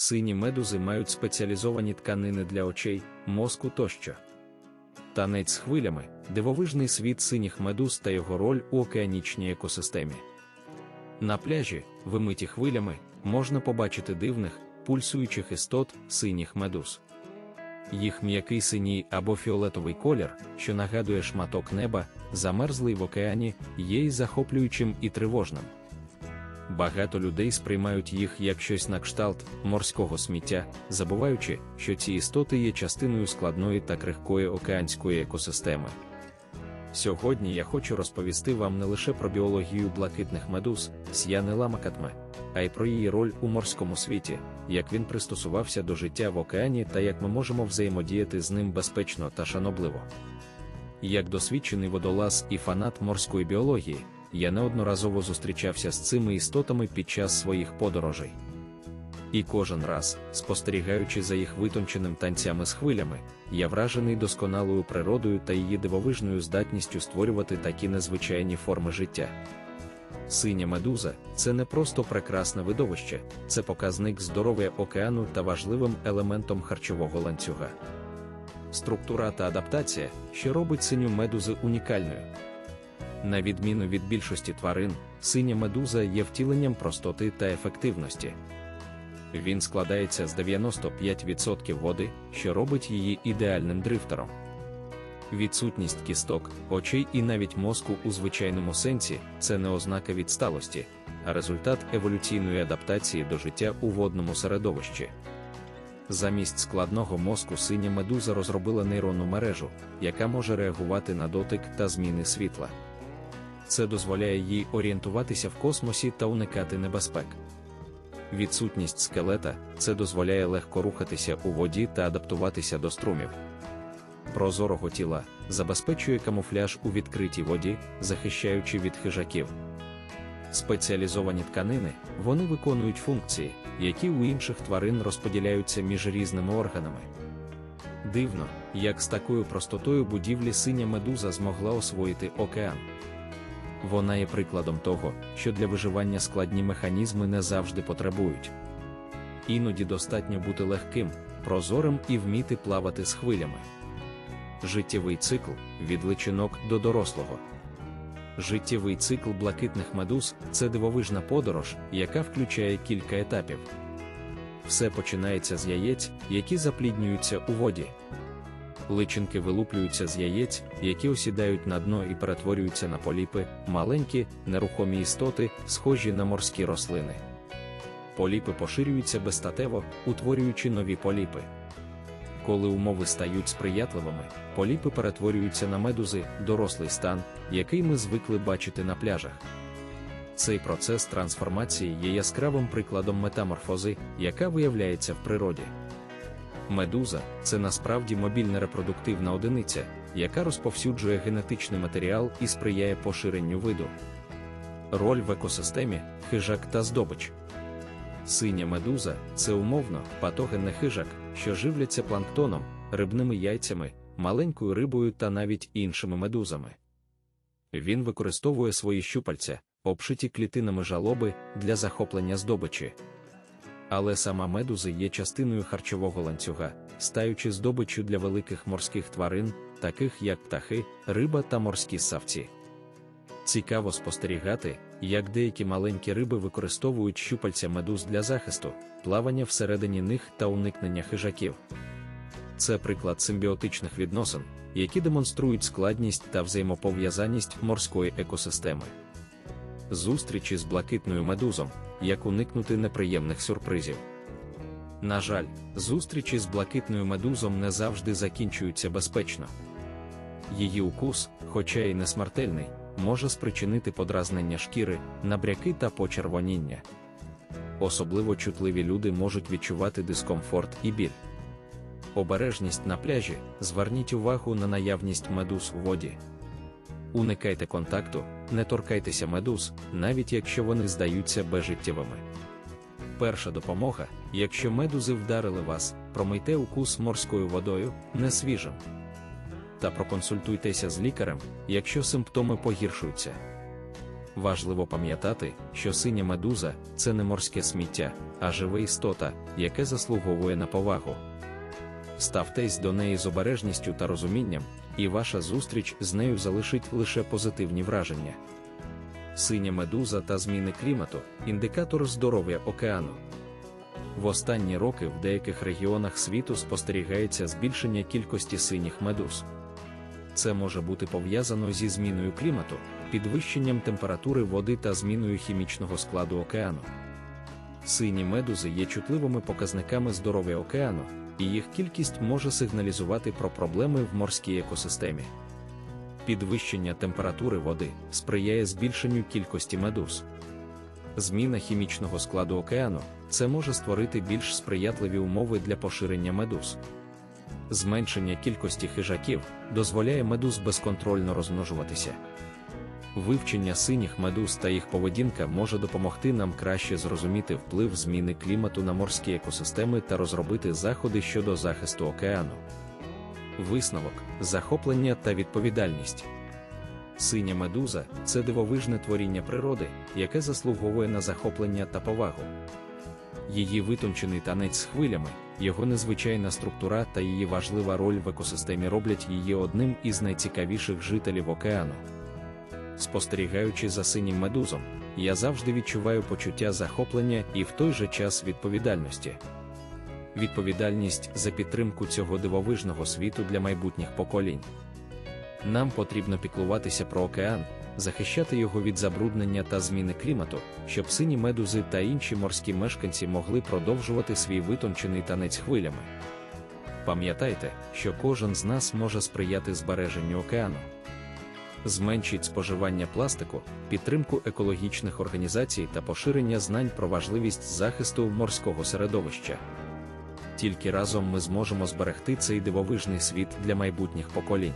Сині медузи мають спеціалізовані тканини для очей, мозку тощо. Танець з хвилями дивовижний світ синіх медуз та його роль у океанічній екосистемі. На пляжі, вимиті хвилями, можна побачити дивних, пульсуючих істот синіх медуз. Їх м'який синій або фіолетовий колір, що нагадує шматок неба, замерзлий в океані, є й захоплюючим і тривожним. Багато людей сприймають їх як щось на кшталт морського сміття, забуваючи, що ці істоти є частиною складної та крихкої океанської екосистеми. Сьогодні я хочу розповісти вам не лише про біологію блакитних медуз, с'яни ламакатме, а й про її роль у морському світі, як він пристосувався до життя в океані та як ми можемо взаємодіяти з ним безпечно та шанобливо. Як досвідчений водолаз і фанат морської біології, я неодноразово зустрічався з цими істотами під час своїх подорожей. І кожен раз, спостерігаючи за їх витонченим танцями з хвилями, я вражений досконалою природою та її дивовижною здатністю створювати такі незвичайні форми життя. Синя медуза це не просто прекрасне видовище, це показник здоров'я океану та важливим елементом харчового ланцюга. Структура та адаптація, що робить синю медузи унікальною. На відміну від більшості тварин, синя медуза є втіленням простоти та ефективності. Він складається з 95% води, що робить її ідеальним дрифтером. Відсутність кісток, очей і навіть мозку у звичайному сенсі це не ознака відсталості, а результат еволюційної адаптації до життя у водному середовищі. Замість складного мозку синя медуза розробила нейронну мережу, яка може реагувати на дотик та зміни світла. Це дозволяє їй орієнтуватися в космосі та уникати небезпек. Відсутність скелета це дозволяє легко рухатися у воді та адаптуватися до струмів. Прозорого тіла забезпечує камуфляж у відкритій воді, захищаючи від хижаків. Спеціалізовані тканини вони виконують функції, які у інших тварин розподіляються між різними органами. Дивно, як з такою простотою будівлі синя медуза змогла освоїти океан. Вона є прикладом того, що для виживання складні механізми не завжди потребують. Іноді достатньо бути легким, прозорим і вміти плавати з хвилями. Життєвий цикл від личинок до дорослого. Життєвий цикл блакитних медуз це дивовижна подорож, яка включає кілька етапів. Все починається з яєць, які запліднюються у воді. Личинки вилуплюються з яєць, які осідають на дно і перетворюються на поліпи, маленькі, нерухомі істоти, схожі на морські рослини. Поліпи поширюються безстатево, утворюючи нові поліпи. Коли умови стають сприятливими, поліпи перетворюються на медузи, дорослий стан, який ми звикли бачити на пляжах. Цей процес трансформації є яскравим прикладом метаморфози, яка виявляється в природі. Медуза це насправді мобільна репродуктивна одиниця, яка розповсюджує генетичний матеріал і сприяє поширенню виду. Роль в екосистемі хижак та здобич. Синя медуза це умовно патогенний хижак, що живляться планктоном, рибними яйцями, маленькою рибою та навіть іншими медузами. Він використовує свої щупальця, обшиті клітинами жалоби для захоплення здобичі. Але сама медузи є частиною харчового ланцюга, стаючи здобиччю для великих морських тварин, таких як птахи, риба та морські савці. Цікаво спостерігати, як деякі маленькі риби використовують щупальця медуз для захисту, плавання всередині них та уникнення хижаків. Це приклад симбіотичних відносин, які демонструють складність та взаємопов'язаність морської екосистеми. Зустрічі з блакитною медузом, як уникнути неприємних сюрпризів. На жаль, зустрічі з блакитною медузом не завжди закінчуються безпечно. Її укус, хоча й не смертельний, може спричинити подразнення шкіри, набряки та почервоніння. Особливо чутливі люди можуть відчувати дискомфорт і біль. Обережність на пляжі, зверніть увагу на наявність медуз у воді. Уникайте контакту, не торкайтеся медуз, навіть якщо вони здаються безжиттєвими. Перша допомога, якщо медузи вдарили вас, промийте укус морською водою, не свіжим. Та проконсультуйтеся з лікарем, якщо симптоми погіршуються. Важливо пам'ятати, що синя медуза це не морське сміття, а живе істота, яке заслуговує на повагу. Ставтесь до неї з обережністю та розумінням, і ваша зустріч з нею залишить лише позитивні враження. Синя медуза та зміни клімату індикатор здоров'я океану. В останні роки в деяких регіонах світу спостерігається збільшення кількості синіх медуз. Це може бути пов'язано зі зміною клімату, підвищенням температури води та зміною хімічного складу океану. Сині медузи є чутливими показниками здоров'я океану, і їх кількість може сигналізувати про проблеми в морській екосистемі. Підвищення температури води сприяє збільшенню кількості медуз. Зміна хімічного складу океану це може створити більш сприятливі умови для поширення медуз. Зменшення кількості хижаків дозволяє медуз безконтрольно розмножуватися. Вивчення синіх медуз та їх поведінка може допомогти нам краще зрозуміти вплив зміни клімату на морські екосистеми та розробити заходи щодо захисту океану. Висновок, захоплення та відповідальність. Синя медуза це дивовижне творіння природи, яке заслуговує на захоплення та повагу. Її витончений танець з хвилями, його незвичайна структура та її важлива роль в екосистемі роблять її одним із найцікавіших жителів океану. Спостерігаючи за синім медузом, я завжди відчуваю почуття захоплення і в той же час відповідальності. Відповідальність за підтримку цього дивовижного світу для майбутніх поколінь. Нам потрібно піклуватися про океан, захищати його від забруднення та зміни клімату, щоб сині медузи та інші морські мешканці могли продовжувати свій витончений танець хвилями. Пам'ятайте, що кожен з нас може сприяти збереженню океану. Зменшіть споживання пластику, підтримку екологічних організацій та поширення знань про важливість захисту морського середовища. Тільки разом ми зможемо зберегти цей дивовижний світ для майбутніх поколінь.